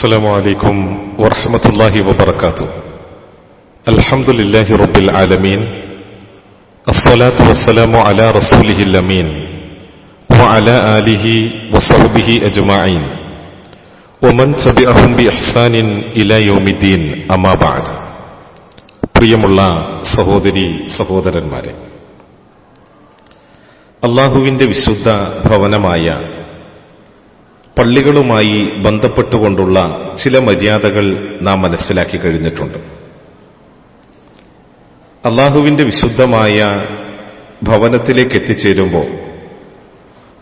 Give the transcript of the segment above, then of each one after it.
السلام عليكم ورحمة الله وبركاته الحمد لله رب العالمين الصلاة والسلام على رسوله الأمين وعلى آله وصحبه أجمعين ومن تبعهم بإحسان إلى يوم الدين أما بعد പ്രിയമുള്ള സഹോദരി സഹോദരന്മാരെ അള്ളാഹുവിന്റെ വിശുദ്ധ ഭവനമായ പള്ളികളുമായി ബന്ധപ്പെട്ടുകൊണ്ടുള്ള ചില മര്യാദകൾ നാം മനസ്സിലാക്കി കഴിഞ്ഞിട്ടുണ്ട്. അള്ളാഹുവിന്റെ വിശുദ്ധമായ ഭവനത്തിലേക്ക് എത്തിച്ചേരുമ്പോൾ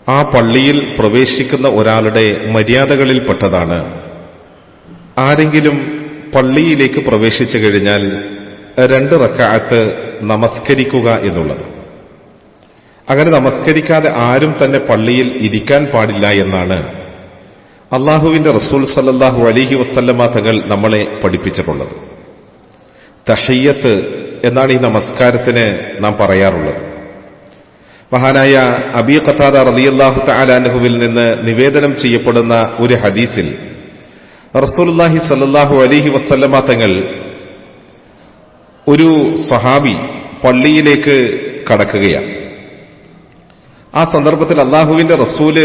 ആ പള്ളിയിൽ പ്രവേശിക്കുന്ന ഒരാളുടെ മര്യാദകളിൽപ്പെട്ടതാണ് ആരെങ്കിലും പള്ളിയിലേക്ക് പ്രവേശിച്ചു കഴിഞ്ഞാൽ രണ്ട് റക്കാത്ത് നമസ്കരിക്കുക എന്നുള്ളത്. അങ്ങനെ നമസ്കരിക്കാതെ ആരും തന്നെ പള്ളിയിൽ ഇരിക്കാൻ പാടില്ല എന്നാണ് അള്ളാഹുവിന്റെ റസൂൽ സല്ലാഹു അലിഹി വസ്ലമ തങ്ങൾ നമ്മളെ പഠിപ്പിച്ചിട്ടുള്ളത്. തഹയ്യത്ത് എന്നാണ് ഈ നമസ്കാരത്തിന് നാം പറയാറുള്ളത്. മഹാനായ അബി ഖത്താദ റലിയല്ലാഹു താലാൻഹുവിൽ നിന്ന് നിവേദനം ചെയ്യപ്പെടുന്ന ഒരു ഹദീസിൽ റസൂലുല്ലാഹി സല്ലാഹു അലിഹി വസ്ലമ തങ്ങൾ ഒരു സഹാബി പള്ളിയിലേക്ക് കടക്കുകയാണ്. ആ സന്ദർഭത്തിൽ അള്ളാഹുവിന്റെ റസൂൽ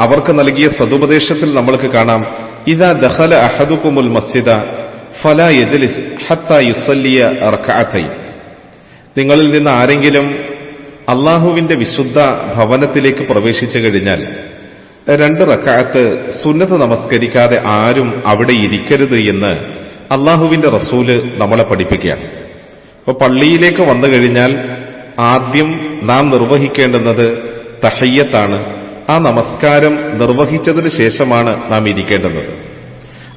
അവർക്ക് നൽകിയ സതുപദേശത്തിൽ നമ്മൾക്ക് കാണാം. ഇതാ ദഹല അഹദുക്കുമുൽ മസ്ജിദ ഫല യജലിസ് ഹത്ത യുസല്ലിയ റഖാഥൈ നിങ്ങളിൽ നിന്ന് ആരെങ്കിലും അള്ളാഹുവിന്റെ വിശുദ്ധ ഭവനത്തിലേക്ക് പ്രവേശിച്ചു കഴിഞ്ഞാൽ രണ്ട് റക്കാത്ത് സുന്നത്ത് നമസ്കരിക്കാതെ ആരും അവിടെ ഇരിക്കരുത് എന്ന് അള്ളാഹുവിന്റെ റസൂൽ നമ്മളെ പഠിപ്പിക്കുകയാണ്. അപ്പൊ പള്ളിയിലേക്ക് വന്നു കഴിഞ്ഞാൽ ആദ്യം നാം നിർവഹിക്കേണ്ടുന്നത് തഹയ്യത്താണ്. ആ നമസ്കാരം നിർവഹിച്ചതിന് ശേഷമാണ് നാം ഇരിക്കേണ്ടത്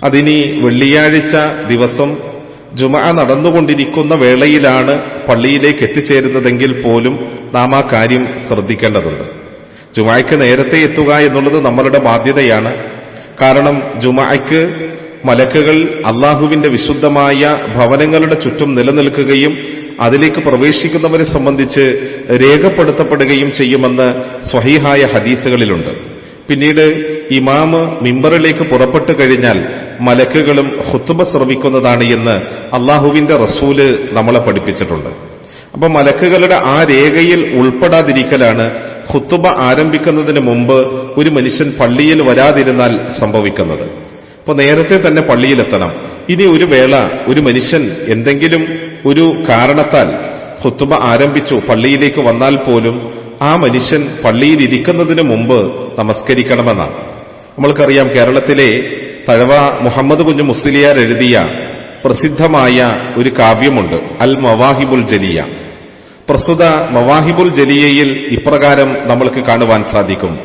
അതിനി വെള്ളിയാഴ്ച ദിവസം ജുമ നടന്നുകൊണ്ടിരിക്കുന്ന വേളയിലാണ് പള്ളിയിലേക്ക് എത്തിച്ചേരുന്നതെങ്കിൽ പോലും നാം ആ കാര്യം ശ്രദ്ധിക്കേണ്ടതുണ്ട്. ജുമായ്ക്ക് നേരത്തെ എത്തുക എന്നുള്ളത് നമ്മളുടെ ബാധ്യതയാണ്. കാരണം ജുമായ്ക്ക് മലക്കുകൾ അള്ളാഹുവിന്റെ വിശുദ്ധമായ ഭവനങ്ങളുടെ ചുറ്റും നിലനിൽക്കുകയും അതിലേക്ക് പ്രവേശിക്കുന്നവരെ സംബന്ധിച്ച് രേഖപ്പെടുത്തപ്പെടുകയും ചെയ്യുമെന്ന് സ്വഹീഹായ ഹദീസുകളിലുണ്ട്. പിന്നീട് ഇമാമ് മിമ്പറിലേക്ക് പുറപ്പെട്ടു കഴിഞ്ഞാൽ മലക്കുകളും ഹുത്തുബ ശ്രമിക്കുന്നതാണ് എന്ന് അള്ളാഹുവിന്റെ റസൂൽ നമ്മളെ പഠിപ്പിച്ചിട്ടുണ്ട്. അപ്പൊ മലക്കുകളുടെ ആ രേഖയിൽ ഉൾപ്പെടാതിരിക്കലാണ് ഹുത്തുബ ആരംഭിക്കുന്നതിന് മുമ്പ് ഒരു മനുഷ്യൻ പള്ളിയിൽ വരാതിരുന്നാൽ സംഭവിക്കുന്നത്. അപ്പൊ നേരത്തെ തന്നെ പള്ളിയിലെത്തണം. ഇനി ഒരു വേള ഒരു മനുഷ്യൻ എന്തെങ്കിലും ഒരു കാരണത്താൽ ഹുത്തുബ ആരംഭിച്ചു പള്ളിയിലേക്ക് വന്നാൽ പോലും ആ മനുഷ്യൻ പള്ളിയിൽ ഇരിക്കുന്നതിന് മുമ്പ് നമസ്കരിക്കണമെന്നാണ്. നമ്മൾക്കറിയാം കേരളത്തിലെ തഴവ മുഹമ്മദ് കുഞ്ഞു മുസ്ലിയാർ എഴുതിയ പ്രസിദ്ധമായ ഒരു കാവ്യമുണ്ട് അൽ മവാഹിബുൽ ജലിയ. പ്രസ്തുത മവാഹിബുൽ ജലിയയിൽ ഇപ്രകാരം നമ്മൾക്ക് കാണുവാൻ സാധിക്കും.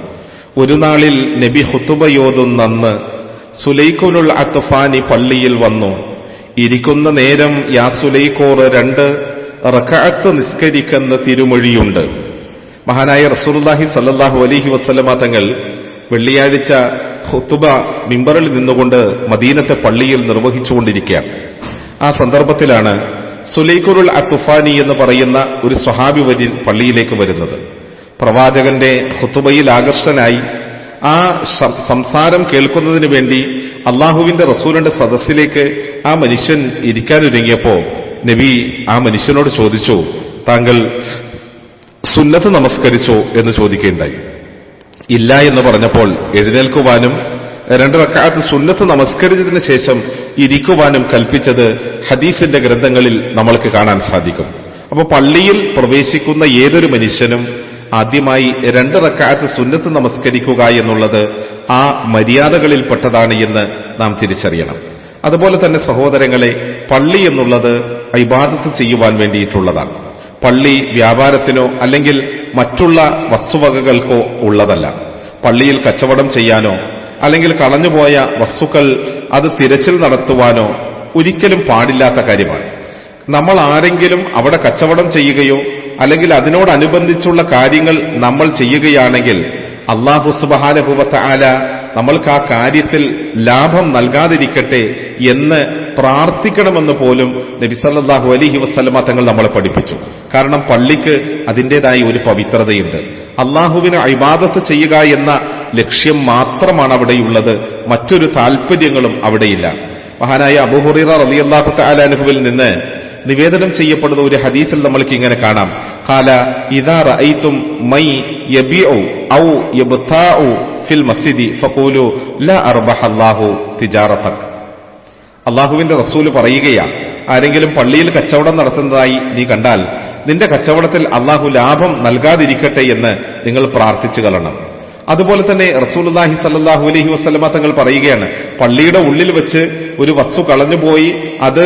ഒരു നാളിൽ നബി ഹുത്തുബയോതുന്നന്ന് സുലൈഖുനുള്ള അത്തുഫാനി പള്ളിയിൽ വന്നു ഇരിക്കുന്ന നേരം യാസുലൈകോർ രണ്ട് റക്കാത്ത് നിസ്കരിക്കുന്ന തിരുമൊഴിയുണ്ട്. മഹാനായ റസൂലുല്ലാഹി സല്ലാഹു അലഹി വസ്ലമ തങ്ങൾ വെള്ളിയാഴ്ച ഹുത്തുബ മിമ്പറിൽ നിന്നുകൊണ്ട് മദീനത്തെ പള്ളിയിൽ നിർവഹിച്ചുകൊണ്ടിരിക്കുക ആ സന്ദർഭത്തിലാണ് സുലൈഖുറുൽ അത്തുഫാനി എന്ന് പറയുന്ന ഒരു സ്വഹാബി വരി പള്ളിയിലേക്ക് വരുന്നത്. പ്രവാചകന്റെ ഹുത്തുബയിൽ ആകർഷ്ടനായി ആ സംസാരം കേൾക്കുന്നതിന് വേണ്ടി അള്ളാഹുവിന്റെ റസൂലിന്റെ സദസ്സിലേക്ക് ആ മനുഷ്യൻ ഇരിക്കാനൊരുങ്ങിയപ്പോ നബി ആ മനുഷ്യനോട് ചോദിച്ചു താങ്കൾ സുന്നത്ത് നമസ്കരിച്ചോ? എന്ന് ചോദിക്കുകയുണ്ടായി. ഇല്ല എന്ന് പറഞ്ഞപ്പോൾ എഴുന്നേൽക്കുവാനും രണ്ട് റക്കാത്ത് സുന്നത്ത് നമസ്കരിച്ചതിന് ശേഷം ഇരിക്കുവാനും കൽപ്പിച്ചത് ഹദീസിന്റെ ഗ്രന്ഥങ്ങളിൽ നമ്മൾക്ക് കാണാൻ സാധിക്കും. അപ്പോൾ പള്ളിയിൽ പ്രവേശിക്കുന്ന ഏതൊരു മനുഷ്യനും ആദ്യമായി രണ്ട് റക്കാത്ത് സുന്നത്ത് നമസ്കരിക്കുക എന്നുള്ളത് ആ മര്യാദകളിൽപ്പെട്ടതാണ് എന്ന് നാം തിരിച്ചറിയണം. അതുപോലെ തന്നെ സഹോദരങ്ങളെ പള്ളി എന്നുള്ളത് ഇബാദത്ത് ചെയ്യുവാൻ വേണ്ടിയിട്ടുള്ളതാണ്. പള്ളി വ്യാപാരത്തിനോ അല്ലെങ്കിൽ മറ്റുള്ള വസ്തുവകകൾക്കോ ഉള്ളതല്ല. പള്ളിയിൽ കച്ചവടം ചെയ്യാനോ അല്ലെങ്കിൽ കളഞ്ഞുപോയ വസ്തുക്കൾ അത് തിരച്ചിൽ നടത്തുവാനോ ഒരിക്കലും പാടില്ലാത്ത കാര്യമാണ്. നമ്മൾ ആരെങ്കിലും അവിടെ കച്ചവടം ചെയ്യുകയോ അല്ലെങ്കിൽ അതിനോടനുബന്ധിച്ചുള്ള കാര്യങ്ങൾ നമ്മൾ ചെയ്യുകയാണെങ്കിൽ അള്ളാഹു സുബാനുഭവത്ത ആല നമ്മൾക്ക് ആ കാര്യത്തിൽ ലാഭം നൽകാതിരിക്കട്ടെ എന്ന് പ്രാർത്ഥിക്കണമെന്ന് പോലും നബിസല്ലാഹു അലഹി വസ്ലമ തങ്ങൾ നമ്മളെ പഠിപ്പിച്ചു. കാരണം പള്ളിക്ക് അതിന്റെതായ ഒരു പവിത്രതയുണ്ട്. അള്ളാഹുവിന് അഭിബാദത്ത് ചെയ്യുക എന്ന ലക്ഷ്യം മാത്രമാണ് അവിടെയുള്ളത്. മറ്റൊരു താല്പര്യങ്ങളും അവിടെയില്ല. മഹാനായ അബുഹുറി റളിയല്ലാഹു തആല അൻഹുവിൽ നിന്ന് നിവേദനം ചെയ്യപ്പെടുന്ന ഒരു ഹദീസിൽ നമ്മൾക്ക് ഇങ്ങനെ കാണാം. കാല ഇദാ റൈത്തും മൈ യബിഉ ഔ യബ്താഉ ഫിൽ മസ്ജിദി ഫഖൂലു ലാ അർബഹല്ലാഹു തിജാറതക് അള്ളാഹുവിന്റെ റസൂൽ പറയുകയാണ് ആരെങ്കിലും പള്ളിയിൽ കച്ചവടം നടത്തുന്നതായി നീ കണ്ടാൽ നിന്റെ കച്ചവടത്തിൽ അള്ളാഹു ലാഭം നൽകാതിരിക്കട്ടെ എന്ന് നിങ്ങൾ പ്രാർത്ഥിച്ചു കളണം അതുപോലെ തന്നെ റസൂലുല്ലാഹി സല്ലാഹു അലഹി വസ്ലമ തങ്ങൾ പറയുകയാണ് പള്ളിയുടെ ഉള്ളിൽ വെച്ച് ഒരു വസ്തു കളഞ്ഞുപോയി അത്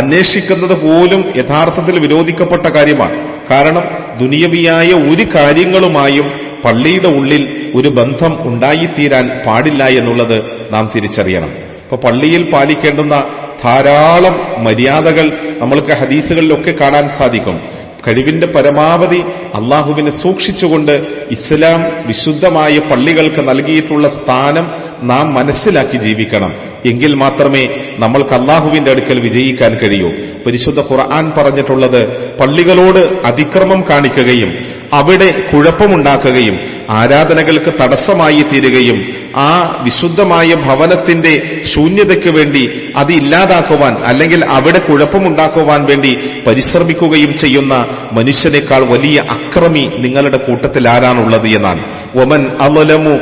അന്വേഷിക്കുന്നത് പോലും യഥാർത്ഥത്തിൽ വിരോധിക്കപ്പെട്ട കാര്യമാണ്. കാരണം ദുനിയവിയായ ഒരു കാര്യങ്ങളുമായും പള്ളിയുടെ ഉള്ളിൽ ഒരു ബന്ധം ഉണ്ടായിത്തീരാൻ പാടില്ല എന്നുള്ളത് നാം തിരിച്ചറിയണം. ഇപ്പൊ പള്ളിയിൽ പാലിക്കേണ്ടുന്ന ധാരാളം മര്യാദകൾ നമ്മൾക്ക് ഹദീസുകളിലൊക്കെ കാണാൻ സാധിക്കും. കഴിവിന്റെ പരമാവധി അള്ളാഹുവിനെ സൂക്ഷിച്ചുകൊണ്ട് ഇസ്ലാം വിശുദ്ധമായ പള്ളികൾക്ക് നൽകിയിട്ടുള്ള സ്ഥാനം നാം മനസ്സിലാക്കി ജീവിക്കണം. എങ്കിൽ മാത്രമേ നമ്മൾക്ക് അള്ളാഹുവിന്റെ അടുക്കൽ വിജയിക്കാൻ കഴിയൂ. പരിശുദ്ധ ഖുർആൻ പറഞ്ഞിട്ടുള്ളത് പള്ളികളോട് അതിക്രമം കാണിക്കുകയും അവിടെ കുഴപ്പമുണ്ടാക്കുകയും ആരാധനകൾക്ക് തടസ്സമായി തീരുകയും ആ വിശുദ്ധമായ ഭവനത്തിന്റെ ശൂന്യതയ്ക്ക് വേണ്ടി അത് ഇല്ലാതാക്കുവാൻ അല്ലെങ്കിൽ അവിടെ കുഴപ്പമുണ്ടാക്കുവാൻ വേണ്ടി പരിശ്രമിക്കുകയും ചെയ്യുന്ന മനുഷ്യനേക്കാൾ വലിയ അക്രമി നിങ്ങളുടെ കൂട്ടത്തിൽ ആരാണുള്ളത് എന്നാണ്. ഒമൻ അലമു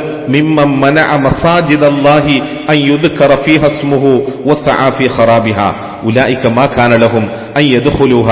മനഅ ഖറാബിഹ. ലഹും അൻ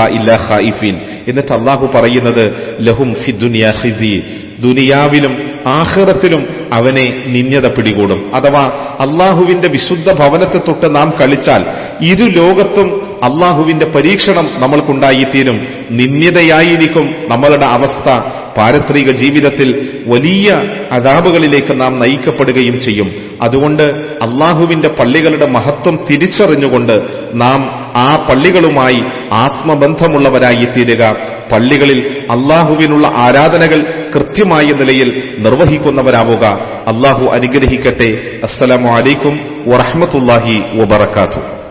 ഇല്ലാ ഖായിഫീൻ. എന്നിട്ട് അള്ളാഹു പറയുന്നത് ലഹും ഫി ദുനിയ ഖിസി. ദുനിയാവിലും ആഹ്റത്തിലും അവനെ നിന്യത പിടികൂടും. അഥവാ അള്ളാഹുവിന്റെ വിശുദ്ധ ഭവനത്തെ തൊട്ട് നാം കളിച്ചാൽ ഇരു ലോകത്തും അള്ളാഹുവിന്റെ പരീക്ഷണം നമ്മൾക്കുണ്ടായിത്തീരും. നിന്യതയായിരിക്കും നമ്മളുടെ അവസ്ഥ. പാരത്രിക ജീവിതത്തിൽ വലിയ അതാപുകളിലേക്ക് നാം നയിക്കപ്പെടുകയും ചെയ്യും. അതുകൊണ്ട് അള്ളാഹുവിന്റെ പള്ളികളുടെ മഹത്വം തിരിച്ചറിഞ്ഞുകൊണ്ട് നാം ആ പള്ളികളുമായി ആത്മബന്ധമുള്ളവരായി തീരുക പള്ളികളിൽ അള്ളാഹുവിനുള്ള ആരാധനകൾ കൃത്യമായ നിലയിൽ നിർവഹിക്കുന്നവരാവുക. അള്ളാഹു അനുഗ്രഹിക്കട്ടെ. അസ്സലാമു അലൈക്കും വറഹമത്തുല്ലാഹി വബർക്കാത്തു